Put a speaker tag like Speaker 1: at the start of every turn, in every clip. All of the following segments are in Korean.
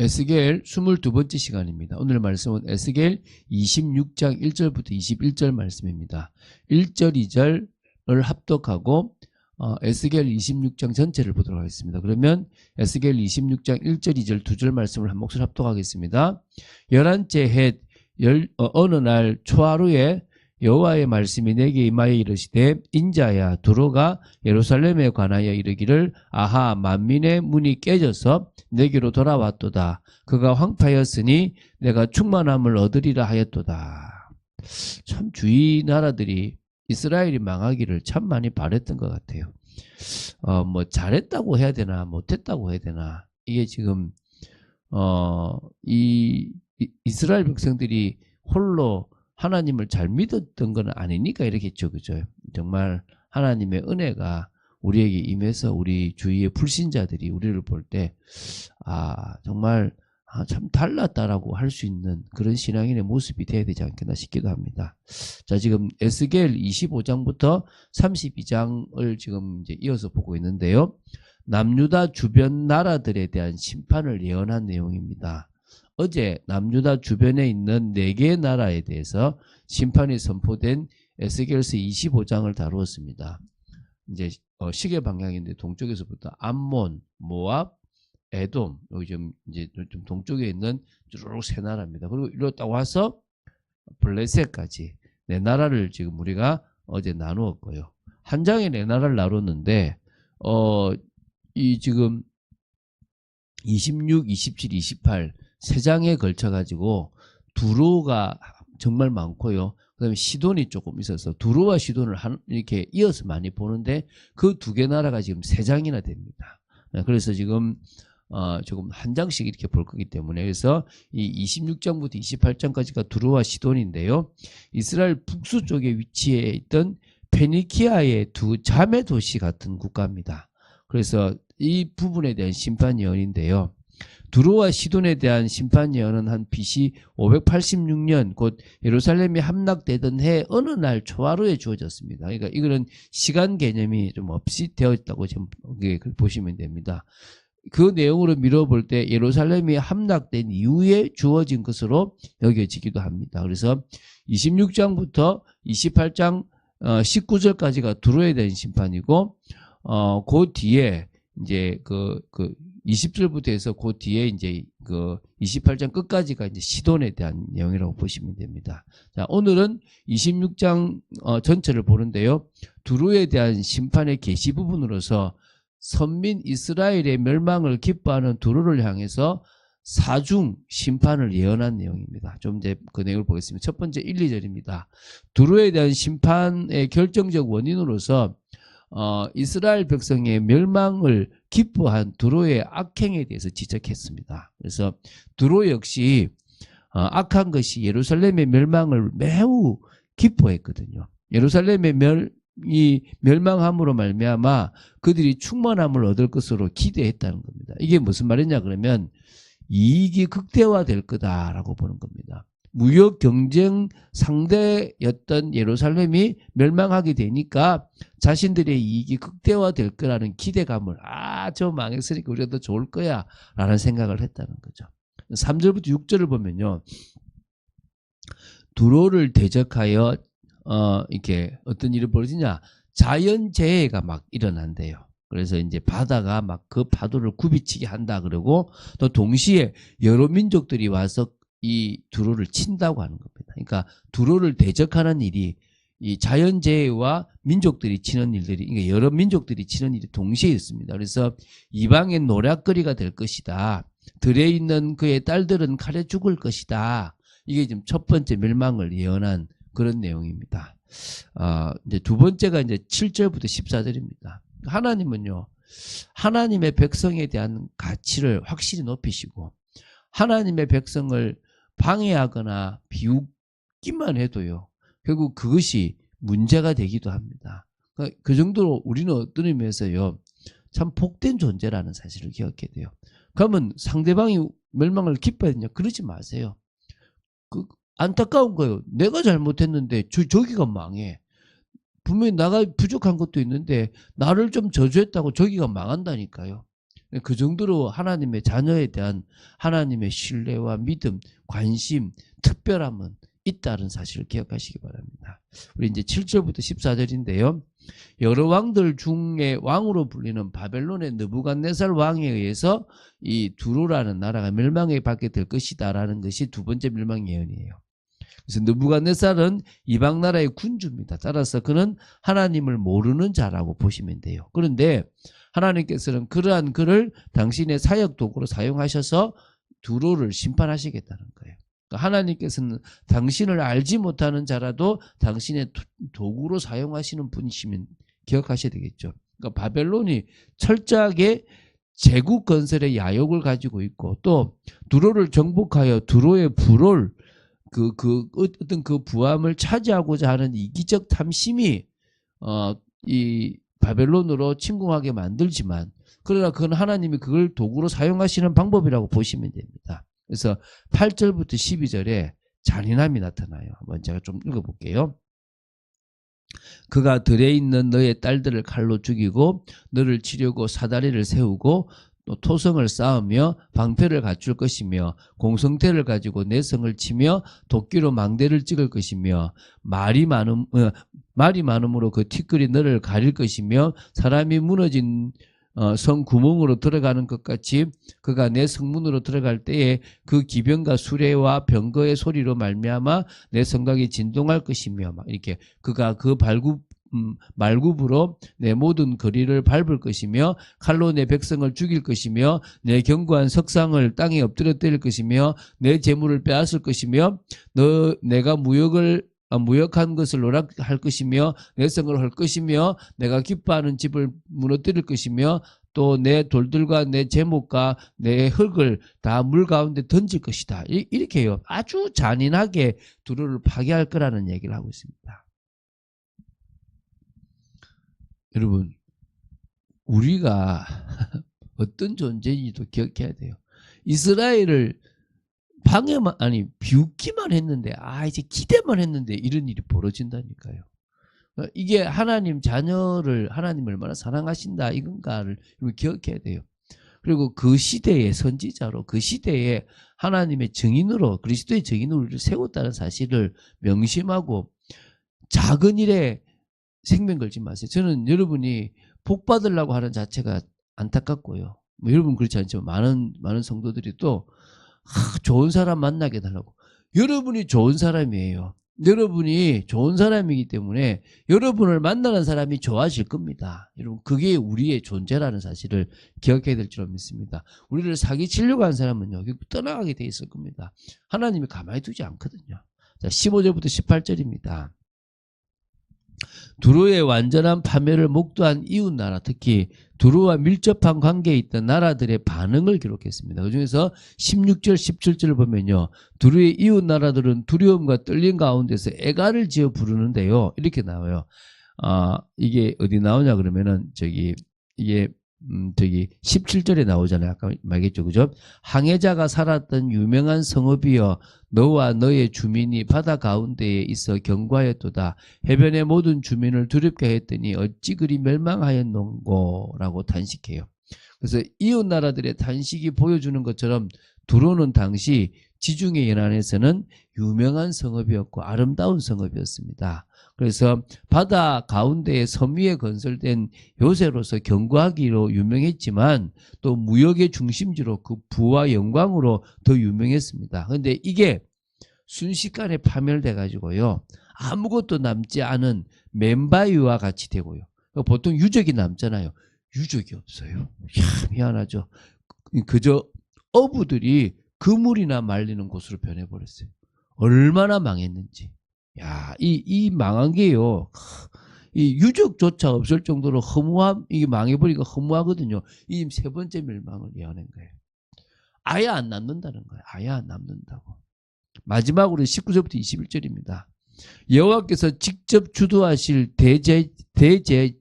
Speaker 1: 에스겔 22번째 시간입니다. 오늘 말씀은 에스겔 26장 1절부터 21절 말씀입니다. 1절, 2절을 합독하고 어, 에스겔 26장 전체를 보도록 하겠습니다. 그러면 에스겔 26장 1절, 2절 두절 말씀을 한 목소리 합독하겠습니다. 열한째 해 열, 어, 어느 날 초하루에 여호와의 말씀이 내게 임하여 이르시되 인자야 두로가 예루살렘에 관하여 이르기를 아하 만민의 문이 깨져서 내게로 돌아왔도다. 그가 황파였으니 내가 충만함을 얻으리라 하였도다. 참 주위 나라들이 이스라엘이 망하기를 참 많이 바랬던 것 같아요. 어 뭐 잘했다고 해야 되나 못했다고 해야 되나 이게 지금 어이 이스라엘 백성들이 홀로 하나님을 잘 믿었던 건 아니니까 이렇게 했죠. 그죠? 정말 하나님의 은혜가 우리에게 임해서 우리 주위의 불신자들이 우리를 볼 때, 아, 정말 아, 참 달랐다라고 할 수 있는 그런 신앙인의 모습이 되어야 되지 않겠나 싶기도 합니다. 자, 지금 에스겔 25장부터 32장을 지금 이제 이어서 보고 있는데요. 남유다 주변 나라들에 대한 심판을 예언한 내용입니다. 어제 남유다 주변에 있는 네 개의 나라에 대해서 심판이 선포된 에스겔서 25장을 다루었습니다. 이제 어, 시계 방향인데 동쪽에서부터 암몬, 모압, 에돔 여기 좀 이제 좀 동쪽에 있는 쭉 세 나라입니다. 그리고 이리로 딱 와서 블레셋까지 네 나라를 지금 우리가 어제 나누었고요. 한 장에 네 나라를 나눴는데 어 이 지금 26, 27, 28 세 장에 걸쳐 가지고 두로가 정말 많고요. 그다음에 시돈이 조금 있어서 두로와 시돈을 한, 이렇게 이어서 많이 보는데 그 두 개 나라가 지금 세 장이나 됩니다. 네, 그래서 지금 어, 조금 한 장씩 이렇게 볼 거기 때문에 그래서 이 26장부터 28장까지가 두로와 시돈인데요. 이스라엘 북수 쪽에 위치해 있던 페니키아의 두 자매 도시 같은 국가입니다. 그래서 이 부분에 대한 심판 예언인데요. 두로와 시돈에 대한 심판 예언은 한 BC 586년 곧 예루살렘이 함락되던 해 어느 날 초하루에 주어졌습니다. 그러니까 이거는 시간 개념이 좀 없이 되어 있다고 지금 보시면 됩니다. 그 내용으로 미뤄볼 때 예루살렘이 함락된 이후에 주어진 것으로 여겨지기도 합니다. 그래서 26장부터 28장 19절까지가 두로에 대한 심판이고 어, 그 뒤에 이제 그, 그 20절부터 해서 그 뒤에 이제 그 28장 끝까지가 이제 시돈에 대한 내용이라고 보시면 됩니다. 자, 오늘은 26장 어, 전체를 보는데요. 두루에 대한 심판의 계시 부분으로서 선민 이스라엘의 멸망을 기뻐하는 두루를 향해서 사중 심판을 예언한 내용입니다. 좀 이제 그 내용을 보겠습니다. 첫 번째 1, 2절입니다. 두루에 대한 심판의 결정적 원인으로서 어, 이스라엘 백성의 멸망을 기뻐한 두로의 악행에 대해서 지적했습니다. 그래서 두로 역시 어, 악한 것이 예루살렘의 멸망을 매우 기뻐했거든요. 예루살렘의 멸, 이 멸망함으로 말미암아 그들이 충만함을 얻을 것으로 기대했다는 겁니다. 이게 무슨 말이냐 그러면 이익이 극대화될 거다라고 보는 겁니다. 무역 경쟁 상대였던 예루살렘이 멸망하게 되니까 자신들의 이익이 극대화될 거라는 기대감을 아 저 망했으니까 우리가 더 좋을 거야 라는 생각을 했다는 거죠. 3절부터 6절을 보면요. 두로를 대적하여 어 이렇게 어떤 일이 벌어지냐? 자연재해가 막 일어난대요. 그래서 이제 바다가 막 그 파도를 굽이치게 한다 그러고 또 동시에 여러 민족들이 와서 이 두로를 친다고 하는 겁니다. 그러니까 두로를 대적하는 일이 이 자연재해와 민족들이 치는 일들이 그러니까 여러 민족들이 치는 일이 동시에 있습니다. 그래서 이방의 노략거리가 될 것이다. 들에 있는 그의 딸들은 칼에 죽을 것이다. 이게 지금 첫 번째 멸망을 예언한 그런 내용입니다. 어, 이제 두 번째가 이제 7절부터 14절입니다. 하나님은요, 하나님의 백성에 대한 가치를 확실히 높이시고, 하나님의 백성을 방해하거나 비웃기만 해도요. 결국 그것이 문제가 되기도 합니다. 그러니까 그 정도로 우리는 어떤 의미에서요. 참 복된 존재라는 사실을 기억해야 돼요. 그러면 상대방이 멸망을 기뻐했냐? 그러지 마세요. 그 안타까운 거예요. 내가 잘못했는데 저, 저기가 망해. 분명히 나가 부족한 것도 있는데 나를 좀 저주했다고 저기가 망한다니까요. 그 정도로 하나님의 자녀에 대한 하나님의 신뢰와 믿음, 관심, 특별함은 있다는 사실을 기억하시기 바랍니다. 우리 이제 7절부터 14절인데요. 여러 왕들 중에 왕으로 불리는 바벨론의 느부갓네살 왕에 의해서 이 두로라는 나라가 멸망에 받게 될 것이다라는 것이 두 번째 멸망 예언이에요. 그래서 느부갓네살은 이방 나라의 군주입니다. 따라서 그는 하나님을 모르는 자라고 보시면 돼요. 그런데 하나님께서는 그러한 그를 당신의 사역 도구로 사용하셔서 두로를 심판하시겠다는 거예요. 그러니까 하나님께서는 당신을 알지 못하는 자라도 당신의 도- 도구로 사용하시는 분이시면 기억하셔야 되겠죠. 그러니까 바벨론이 철저하게 제국 건설의 야욕을 가지고 있고 또 두로를 정복하여 두로의 부를 그, 그 어떤 그 부함을 차지하고자 하는 이기적 탐심이 어, 이 바벨론으로 침공하게 만들지만 그러나 그건 하나님이 그걸 도구로 사용하시는 방법이라고 보시면 됩니다. 그래서 8절부터 12절에 잔인함이 나타나요. 한번 제가 좀 읽어볼게요. 그가 들에 있는 너의 딸들을 칼로 죽이고 너를 치려고 사다리를 세우고 또 토성을 쌓으며 방패를 갖출 것이며 공성태를 가지고 내 성을 치며 도끼로 망대를 찍을 것이며 말이 많음 어, 말이 많음으로 그 티끌이 너를 가릴 것이며 사람이 무너진 어, 성 구멍으로 들어가는 것 같이 그가 내 성문으로 들어갈 때에 그 기병과 수레와 병거의 소리로 말미암아 내 성곽이 진동할 것이며 막 이렇게 그가 그 발굽 음, 말굽으로 내 모든 거리를 밟을 것이며 칼로 내 백성을 죽일 것이며 내 견고한 석상을 땅에 엎드려 때릴 것이며 내 재물을 빼앗을 것이며 너 내가 무역을 아, 무역한 것을 노락할 것이며 내 성을 할 것이며 내가 기뻐하는 집을 무너뜨릴 것이며 또 내 돌들과 내 제목과 내 흙을 다 물 가운데 던질 것이다. 이- 이렇게요. 아주 잔인하게 두루를 파괴할 거라는 얘기를 하고 있습니다. 여러분, 우리가 어떤 존재인지도 기억해야 돼요. 이스라엘을 방해만 아니 비웃기만 했는데 아 이제 기대만 했는데 이런 일이 벌어진다니까요. 어, 이게 하나님 자녀를 하나님 얼마나 사랑하신다 이건가를 기억해야 돼요. 그리고 그 시대의 선지자로 그 시대에 하나님의 증인으로 그리스도의 증인으로 우리를 세웠다는 사실을 명심하고 작은 일에 생명 걸지 마세요. 저는 여러분이 복 받으려고 하는 자체가 안타깝고요. 뭐 여러분 그렇지 않지만 많은 많은 성도들이 또 아, 좋은 사람 만나게 달라고. 여러분이 좋은 사람이에요. 여러분이 좋은 사람이기 때문에 여러분을 만나는 사람이 좋아질 겁니다. 여러분 그게 우리의 존재라는 사실을 기억해야 될줄 믿습니다. 우리를 사기치려고 하는 사람은요 떠나가게 돼 있을 겁니다. 하나님이 가만히 두지 않거든요. 자 15절부터 18절입니다. 두루의 완전한 파멸을 목도한 이웃 나라 특히 두루와 밀접한 관계에 있던 나라들의 반응을 기록했습니다. 그중에서 16절 17절을 보면요. 두루의 이웃 나라들은 두려움과 떨림 가운데서 애가를 지어 부르는데요. 이렇게 나와요. 아, 이게 어디 나오냐 그러면은 저기 이게 음, 저기 17절에 나오잖아요. 아까 말했죠. 그죠? 항해자가 살았던 유명한 성읍이여 너와 너의 주민이 바다 가운데에 있어 경과했도다. 해변의 모든 주민을 두렵게 했더니 어찌 그리 멸망하였는고라고 탄식해요. 그래서 이웃 나라들의 탄식이 보여주는 것처럼 두로는 당시 지중해 연안에서는 유명한 성읍이었고 아름다운 성읍이었습니다. 그래서 바다 가운데에 섬 위에 건설된 요새로서 경과하기로 유명했지만 또 무역의 중심지로 그 부와 영광으로 더 유명했습니다. 그런데 이게 순식간에 파멸돼 가지고요. 아무것도 남지 않은 맨바위와 같이 되고요. 보통 유적이 남잖아요. 유적이 없어요. 야, 미안하죠. 그저 어부들이 그물이나 말리는 곳으로 변해버렸어요. 얼마나 망했는지. 야, 이, 이 망한 게요. 이 유적조차 없을 정도로 허무함, 이게 망해버리니까 허무하거든요. 이 세 번째 멸망을 예언한 거예요. 아예 안 남는다는 거예요. 아예 안 남는다고. 마지막으로 19절부터 21절입니다. 여호와께서 직접 주도하실 대제, 대제,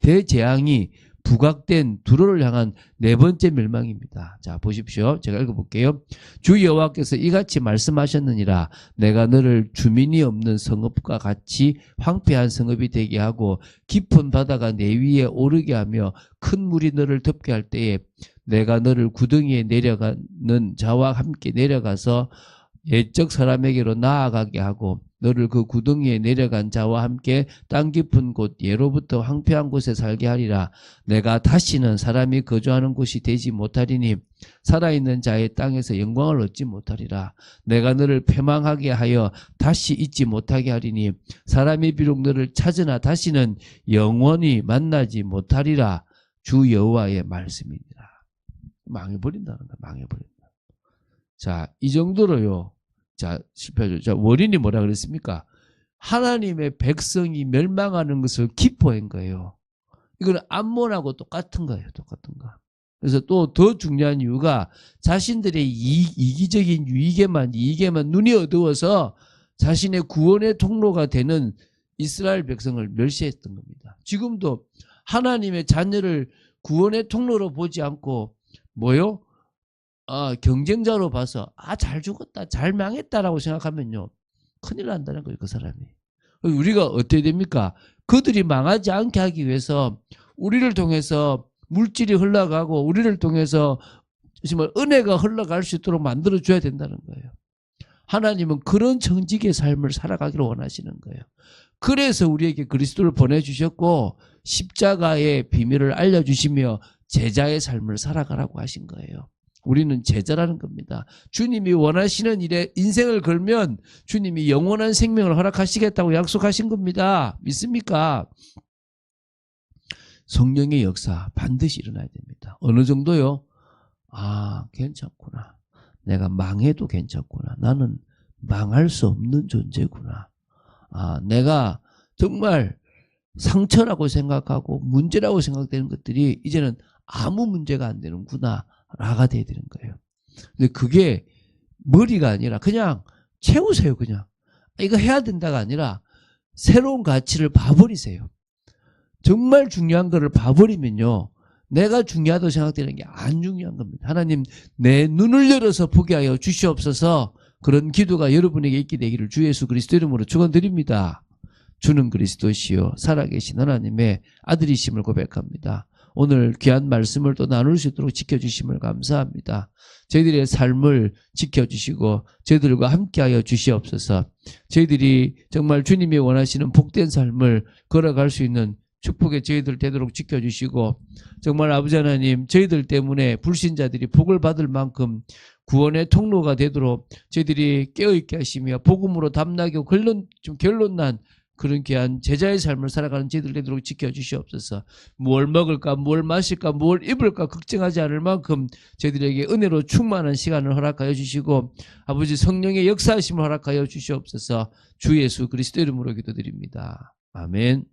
Speaker 1: 대재앙이 부각된 두로를 향한 네 번째 멸망입니다. 자 보십시오. 제가 읽어볼게요. 주 여호와께서 이같이 말씀하셨느니라 내가 너를 주민이 없는 성읍과 같이 황폐한 성읍이 되게 하고 깊은 바다가 내 위에 오르게 하며 큰 물이 너를 덮게 할 때에 내가 너를 구덩이에 내려가는 자와 함께 내려가서 옛적 사람에게로 나아가게 하고 너를 그 구덩이에 내려간 자와 함께 땅 깊은 곳 예로부터 황폐한 곳에 살게 하리라. 내가 다시는 사람이 거주하는 곳이 되지 못하리니 살아있는 자의 땅에서 영광을 얻지 못하리라. 내가 너를 패망하게 하여 다시 잊지 못하게 하리니 사람이 비록 너를 찾으나 다시는 영원히 만나지 못하리라. 주 여호와의 말씀이니라. 망해버린다는 거야 망해버린다 자 이 정도로요 자, 실패죠. 자, 원인이 뭐라 그랬습니까? 하나님의 백성이 멸망하는 것을 기뻐한 거예요. 이거는 암몬하고 똑같은 거예요. 똑같은 거. 그래서 또 더 중요한 이유가 자신들의 이, 이기적인 유익에만, 이익에만 눈이 어두워서 자신의 구원의 통로가 되는 이스라엘 백성을 멸시했던 겁니다. 지금도 하나님의 자녀를 구원의 통로로 보지 않고 뭐요? 아, 경쟁자로 봐서 아 잘 죽었다 잘 망했다라고 생각하면요. 큰일 난다는 거예요 그 사람이. 우리가 어떻게 됩니까? 그들이 망하지 않게 하기 위해서 우리를 통해서 물질이 흘러가고 우리를 통해서 정말 은혜가 흘러갈 수 있도록 만들어 줘야 된다는 거예요. 하나님은 그런 정직의 삶을 살아가기를 원하시는 거예요. 그래서 우리에게 그리스도를 보내주셨고 십자가의 비밀을 알려주시며 제자의 삶을 살아가라고 하신 거예요 우리는 제자라는 겁니다. 주님이 원하시는 일에 인생을 걸면 주님이 영원한 생명을 허락하시겠다고 약속하신 겁니다. 믿습니까? 성령의 역사 반드시 일어나야 됩니다. 어느 정도요? 아, 괜찮구나. 내가 망해도 괜찮구나. 나는 망할 수 없는 존재구나. 아, 내가 정말 상처라고 생각하고 문제라고 생각되는 것들이 이제는 아무 문제가 안 되는구나. 라가 돼야 되는 거예요. 근데 그게 머리가 아니라 그냥 채우세요, 그냥. 이거 해야 된다가 아니라 새로운 가치를 봐버리세요. 정말 중요한 거를 봐버리면요. 내가 중요하다고 생각되는 게 안 중요한 겁니다. 하나님, 내 눈을 열어서 보게 하여 주시옵소서 그런 기도가 여러분에게 있게 되기를 주 예수 그리스도 이름으로 축원드립니다. 주는 그리스도시요 살아계신 하나님의 아들이심을 고백합니다. 오늘 귀한 말씀을 또 나눌 수 있도록 지켜주심을 감사합니다. 저희들의 삶을 지켜주시고 저희들과 함께하여 주시옵소서. 저희들이 정말 주님이 원하시는 복된 삶을 걸어갈 수 있는 축복의 저희들 되도록 지켜주시고 정말 아버지 하나님 저희들 때문에 불신자들이 복을 받을 만큼 구원의 통로가 되도록 저희들이 깨어있게 하시며 복음으로 담나고 결론, 좀 결론난 그런 귀한 제자의 삶을 살아가는 저희들 되도록 지켜주시옵소서. 뭘 먹을까, 뭘 마실까, 뭘 입을까 걱정하지 않을 만큼 저희들에게 은혜로 충만한 시간을 허락하여 주시고 아버지 성령의 역사하심을 허락하여 주시옵소서. 주 예수 그리스도 이름으로 기도드립니다. 아멘.